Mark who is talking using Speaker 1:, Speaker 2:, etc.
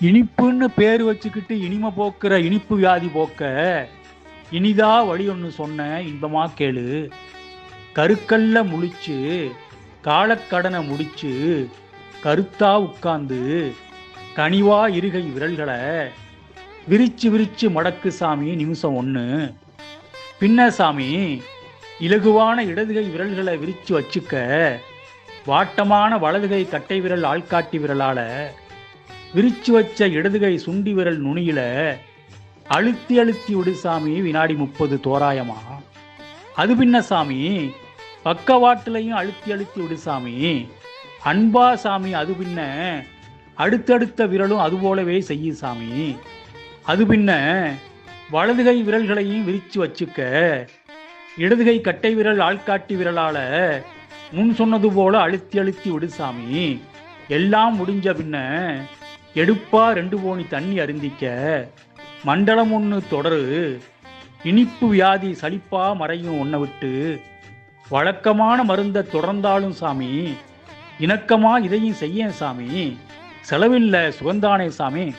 Speaker 1: இனிப்புன்னு பேர் வச்சுக்கிட்டு இனிமை போக்குற இனிப்பு வியாதி போக்க இனிதா வழி ஒன்று சொன்ன இன்பமா கேளு. கருக்கல்ல முழிச்சு காலக்கடனை முடிச்சு கருத்தா உட்கார்ந்து கனிவா இருகை விரல்களை விரிச்சு விரிச்சு மடக்கு சாமி நிமிஷம் ஒன்று பின்ன சாமி இலகுவான இடதுகை விரல்களை விரிச்சு வச்சுக்க வாட்டமான வலதுகை கட்டை விரல் ஆள்காட்டி விரலால விரிச்சு வச்ச இடதுகை சுண்டி விரல் நுனியில அழுத்தி அழுத்தி விடு சாமி வினாடி முப்பது தோராயமா? அது பின்ன சாமி பக்கவாட்டுலையும் அழுத்தி அழுத்தி விடு சாமி. அன்பா சாமி அது பின்ன அடுத்தடுத்த விரலும் அது போலவே செய்யு சாமி. அது பின்ன வலதுகை விரல்களையும் விரிச்சு வச்சுக்க இடதுகை கட்டை விரல் ஆள்காட்டி விரலால முன் சொன்னது போல அழுத்தி அழுத்தி விடு சாமி. எல்லாம் முடிஞ்ச பின்ன எடுப்பா ரெண்டு போனி தண்ணி அருந்திக்க. மண்டலம் ஒன்று தொடரு. இனிப்பு வியாதி சளிப்பா மறையும் ஒன்றை விட்டு. வழக்கமான மருந்த தொடர்ந்தாலும் சாமி இணக்கமாக இதையும் செய்யேன் சாமி. செலவில்லை சுகந்தானே சாமி.